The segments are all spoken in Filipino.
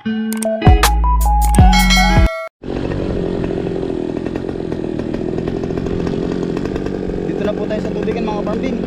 Dito na po tayo sa tubigan mga farmbin.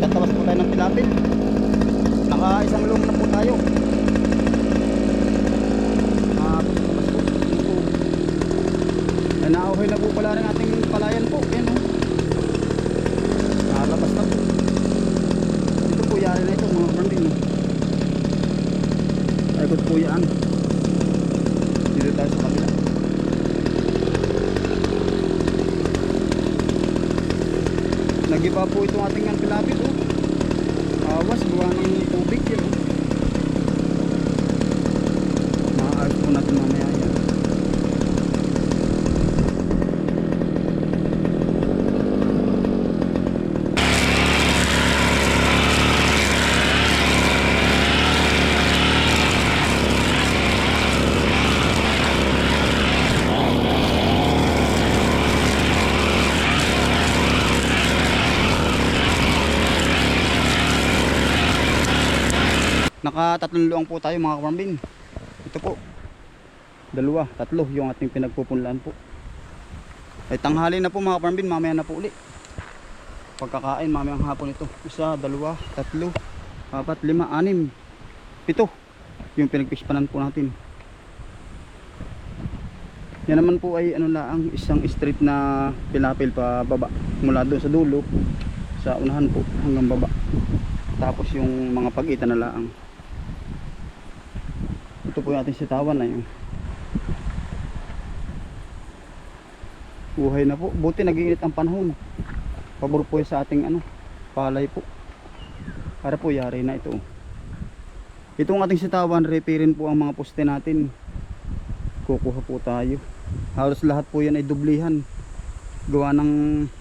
Tatawas po tayo ng tilapil. Naka isang lung na po tayo. Ah, tatawas po. Ito po. Ay, nauhoy na po pala rin ating palayan po. Yan o. Nakalabas na po. Ito po yari na ito mga farmbin. Ay, good po yan. Dito tayo sa kabila. Nagiba po itong ating ang tilapit oh. Awas, buwan ng tubig yun oh. Maayos po natin mamaya yan. Nakatatlong luang po tayo mga kaparambin. Ito po. Dalawa, tatlo yung ating pinagpupunlaan po. Ay tanghali na po mga kaparambin, mamaya na po uli. Pagkakain mamayang hapon ito. Isa, dalawa, tatlo, apat, lima, anim, pito. Yung pinagpispanan po natin. Yan naman po ay ano lang isang street na pilapil pa baba mula doon sa dulo sa unahan po hanggang baba. Tapos yung mga pagitan na laang. Ito po yung ating sitawan na yun. Buhay na po. Buti nag-iinit ang panahon. Pabor po sa ating ano, palay po. Para po yari na ito. Itong ating sitawan, repirin po ang mga poste natin. Kukuha po tayo. Halos lahat po yan ay dublihan. Gawa ng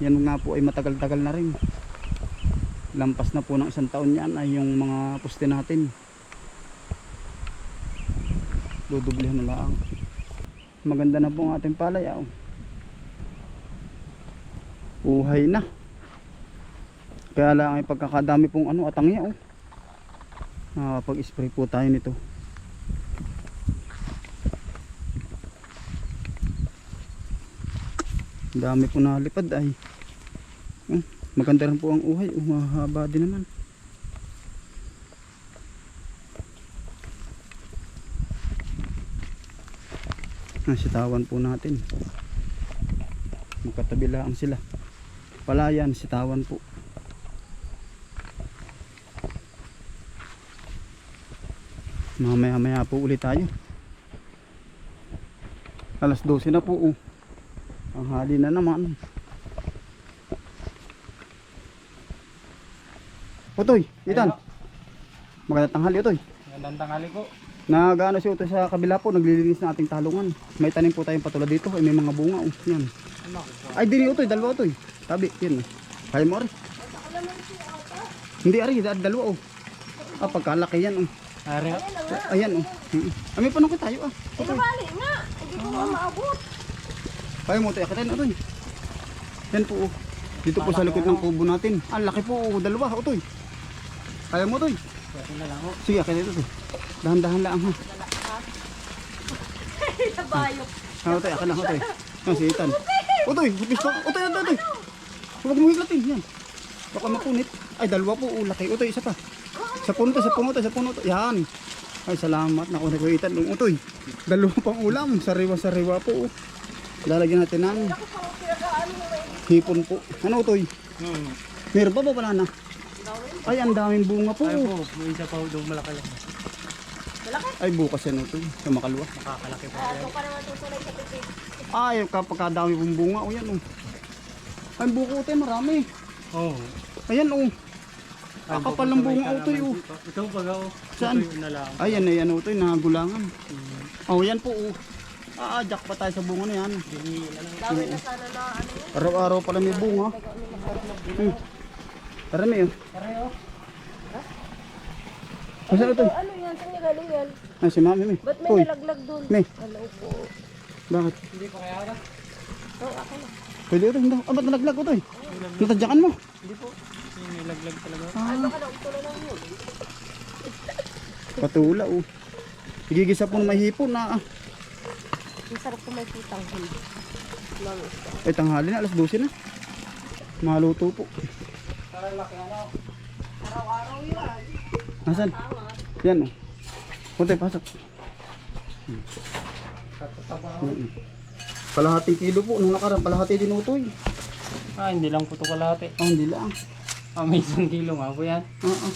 yan nga po ay matagal-tagal na rin lampas na po ng isang taon yan ay yung mga poste natin dudublihan na lang maganda na po ang ating palay ah. uhay na kaya lang ay pagkakadami pong ano atangya oh. nakapag spray po tayo nito dami po nalipad ay oh. Maganda rin po ang uhay. Oh, mahaba din naman. Ang sitawan po natin. Magkatabilaan sila. Palayan, sitawan po. Mamaya maya po ulit tayo. Alas 12 na po. Oh. Ang hali na naman. Utoy, Itan. Magandang tanghali, Utoy. Magandang tanghali po. Nagano si Utoy sa kabila po, naglilinis ng ating talungan. May tanim po tayong patulad dito, ay may mga bunga. Oh. Yan. Ay, dini Utoy, dalawa Utoy. Tabi, yan. Kaya mo, Ari. Hindi, Ari, da- dalawa oh. Ah, pagkalaki yan oh. Ari, Ayan oh. Ah, may panungkit tayo ah. Eh, nabali nga. Hindi ko nga maabot. Kaya mo, Utoy, akitin Utoy. Yan po oh. Dito po sa likod ng kubo natin. Ang laki po, oh, dalawa, Utoy. Kaya mo, Utoy. Sige, akitin Utoy. Dahan-dahan lang ha. Nabayok. Ah, Utoy, akin lang, Utoy. Yan, si Ethan. Utoy, hupis pa. Utoy, Utoy, Utoy. Huwag mo hiklatin. Yan. Baka mapunit. Ay, dalawa po. Oh, laki. Utoy, isa pa. Sa puno to, sa puno to, sa puno to. Yan. Ay, salamat. Naku, na ko. Yung Utoy. Dalawa pang ulam. Sariwa-sariwa po. oh. Lalagyan natin ng hipon po. Ano, Utoy? Hmm. Meron pa ba wala na? Ay, ang daming bunga po. Ay po, may isa pa doon malaki lang. Ay, bukas yan, Utoy. Sa makalwa. Makakalaki po. Ito pa naman tutuloy sa tubig. Ay, kapag kadami pong bunga. O, yan, oh. Ay, buko, Utoy. Marami. Oo. Ayan, oh. Kakapal ng bunga, Utoy, oh. Ito pag ako. Saan? Ito yung na lang. Ayan, ayan, Utoy. Nagulangan. Oh, yan po, oh. Ah, jack pa tayo sa bunga na yan. Dami na sana na ano yun. Araw-araw pala may bunga. Hmm. Marami, oh. Pareho. Masarap ito. Ano yan? Saan niya galing yan? Ah, si mami, may. Ba't may Uy, nalaglag dun? may. Hello po. Bakit? Hindi pa kaya ka? Oh, ako na. Pwede ito, hindi. Ah, ba't nalaglag ko ito eh? Natadyakan mo. Hindi po. Yung may laglag talaga. Ay, baka nautulo lang yun. Patula, oh. Igigisa po na may hipon na. Ah. Masarap kung may kitang hindi. Ay, tanghali na. Alas 12 na. Maluto po. Araw-araw yan. Nasaan? Yan o. Kunti, pasok. Hmm. Mm-mm. Kalahating kilo po. Nung nakaraan, kalahati dinutoy. Ah, hindi lang po ito kalahati. Oh, hindi lang. Ah, may isang kilo nga po yan. Oo.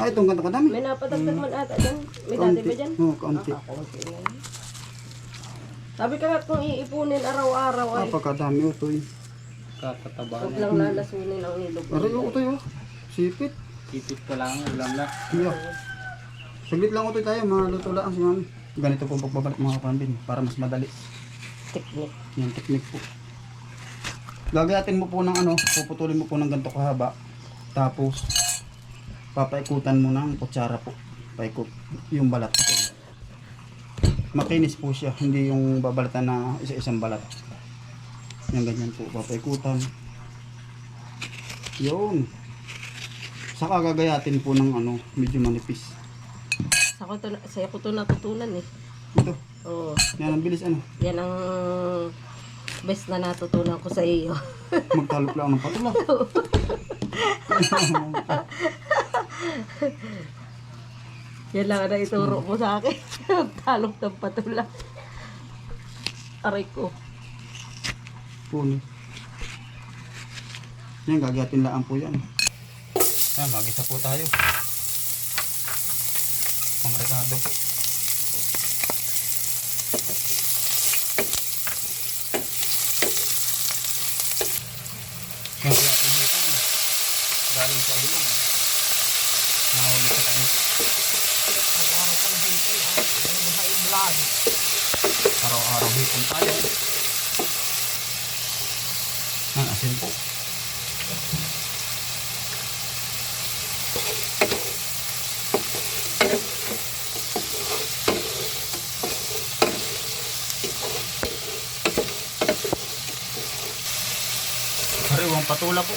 Ay, itong ganda kadami. May napadagdag man ata dyan. May dati ba dyan? Oo, kaunti. Ah, kaunti. Sabi ka nga kung iipunin araw-araw ay Napakadami utoy. Kakatabahan huwag na. lang lalasunin ang ilog. Aray, yung utoy oh. Sipit. Tipit pa lang, ulam na. Iya. Saglit lang utoy tayo. Maluto lang si mami. Ganito po pagbabalik mga kapambin. Para mas madali. Technique. Yan, technique po. Gagayatin mo po ng ano, puputulin mo po ng ganito kahaba. Tapos, papaikutan mo ng kutsara po. Paikot yung balat. Makinis po siya, hindi yung babalatan na isa-isang balat. Yan ganyan po, papaikutan. Yun. Saka gagayatin po ng ano, medyo manipis. Sa ko to, sa ko to natutunan eh. Ito, Oo. yan ang bilis ano. Yan ang best na natutunan ko sa iyo. Magtalop lang ng patula. Yan lang na ituro mo sa akin. Talok ng patula. Aray ko. Puni. Yan, gagayatin lang po yan. Yan, magisa po tayo. Pang rekado po. Yan kaya po dito. Galing sa ilog. Nahuli sa tayo. Araw ko na dito. Ang high blood. Araw-araw hipon tayo. Sariwang patula po.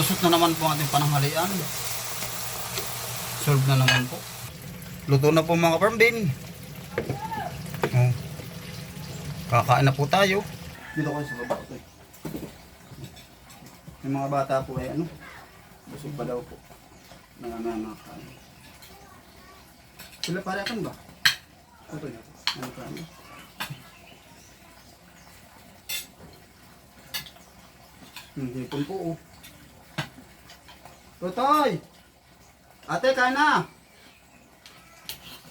Lusot na naman po ang ating pananghalian. Solve na naman po. Luto na po mga farmbin. Oh. Kakain na po tayo. Dito kayo sa baba ko. Yung mga bata po ay ano, busog pa daw po. Mga mga mga kain. Sila pare kan ba? Ito na. Ano ka Hindi po po. oh. Tutoy! Ate, kain na!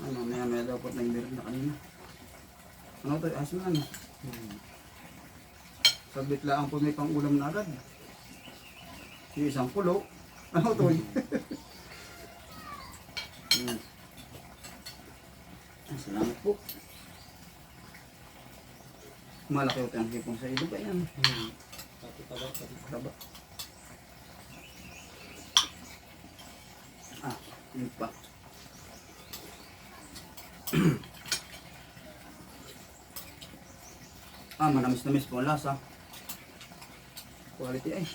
Ay, mamaya maya daw po nag-meron na kanina. Ano to? Ayos na ano? Hmm. Sabit lang po may pang ulam na agad. Yung isang pulo. Ano to? hmm. Ay, Salamat po. Malaki ito ang hipong sa ilog. Ayan. Hmm. Rin. Taba. Ah, yun pa. ah, manamis-namis po ang lasa. Quality ay.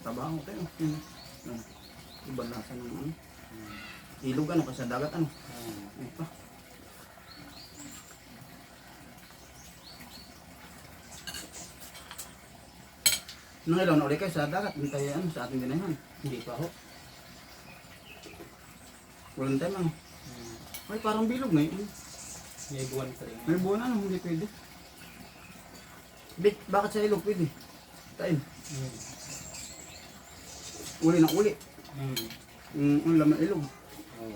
Trabaho tayo. Hmm. Ah, Ibang lasa ng ano. Ilog ano kasi sa dagat ano. Ay pa. Nung ilaw na ulit kayo sa dagat, hindi tayo ano, sa ating ganahan. Hindi pa ho. Walang time ano. Hmm. Ay, parang bilog ngayon. May buwan pa rin. May buwan ano, hindi pwede. Bit, bakit sa ilog pwede? Tain, Hmm. uli ng uli. Hmm. Yung, yung laman ilog. Oh.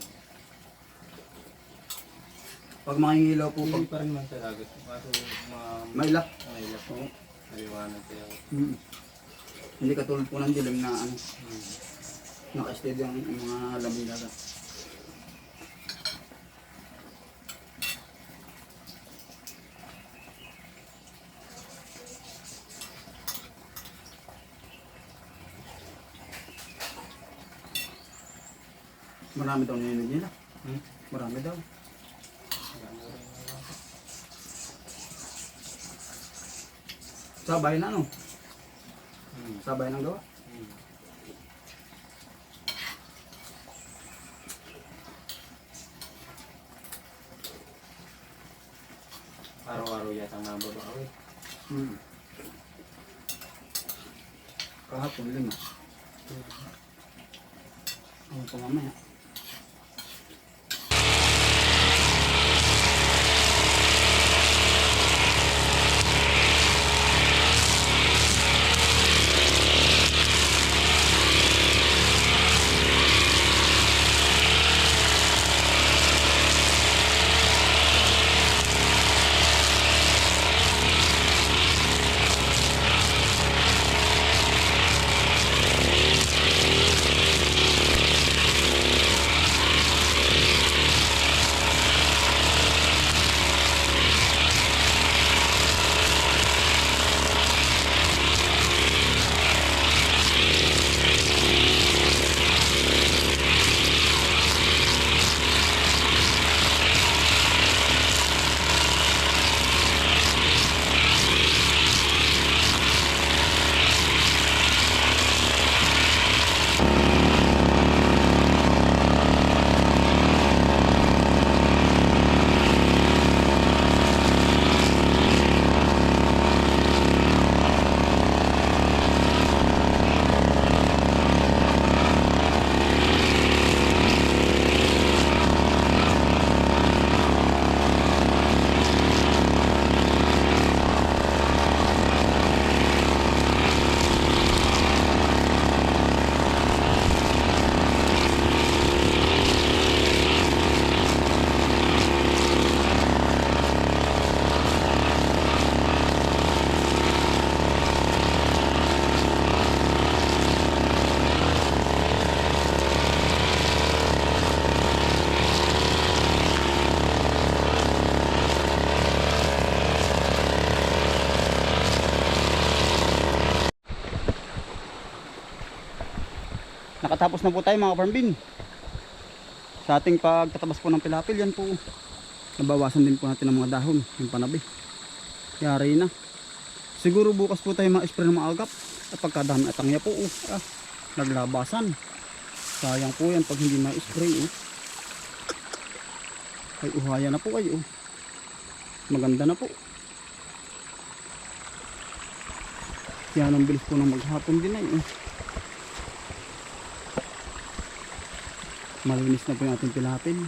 Pag mangingilaw po, pag Hindi pa rin man sa dagat. Kaso mga mailap. mailap po. Naliwanag kaya. Mm. Hindi katulad po ng dilim na ano, Hmm. naka-steady ang, ang mga lamang dagat. Marami daw ninig nila. Hmm? Marami daw. Sabay na no? Hmm. Sabay ng gawa. Hmm. Araw-araw yata nababawi. Eh. Hmm. Kahapon lima. Hmm. Ano pa mamaya? Nakatapos na po tayo mga farmbin. Sa ating pagtatabas po ng pilapil, yan po. Nabawasan din po natin ng mga dahon, yung panabi. Yari na. Siguro bukas po tayo ma-spray ng mga agap. At pagkadami at angya po, oh, ah, naglabasan. Sayang po yan pag hindi ma-spray. Oh. Ay, uhaya na po kayo. Oh. Maganda na po. Yan ang bilis po ng maghapon din ay. Oh. Malinis na po yung ating pilapil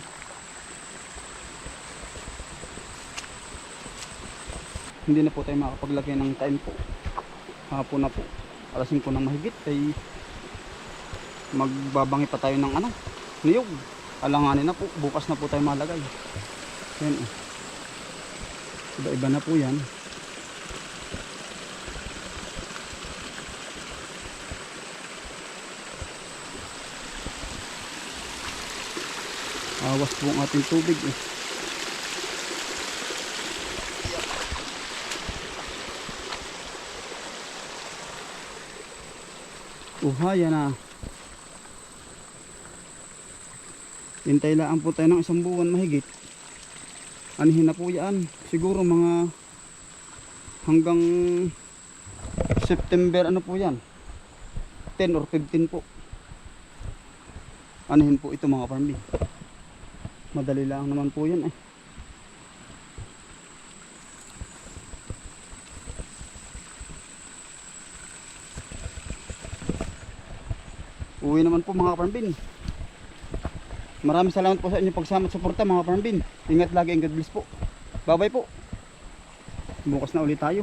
hindi na po tayo makapaglagay ng time po. Hapon na po. Alas 5 na mahigit ay magbabangi pa tayo ng ano niyog. Alanganin na po. Bukas na po tayo malagay. Yan oh. iba iba na po yan awas po ang ating tubig eh. Uhaya na. Hintay lang po tayo ng isang buwan mahigit. Anihin na po yan. Siguro mga hanggang September ano po yan. 10 or 15 po. Anihin po ito mga farming. Madali lang naman po yan eh. Uwi naman po mga kaparambin. Maraming salamat po sa inyong pagsama at suporta mga kaparambin. Ingat lagi and God bless po. Bye bye po. Bukas na ulit tayo.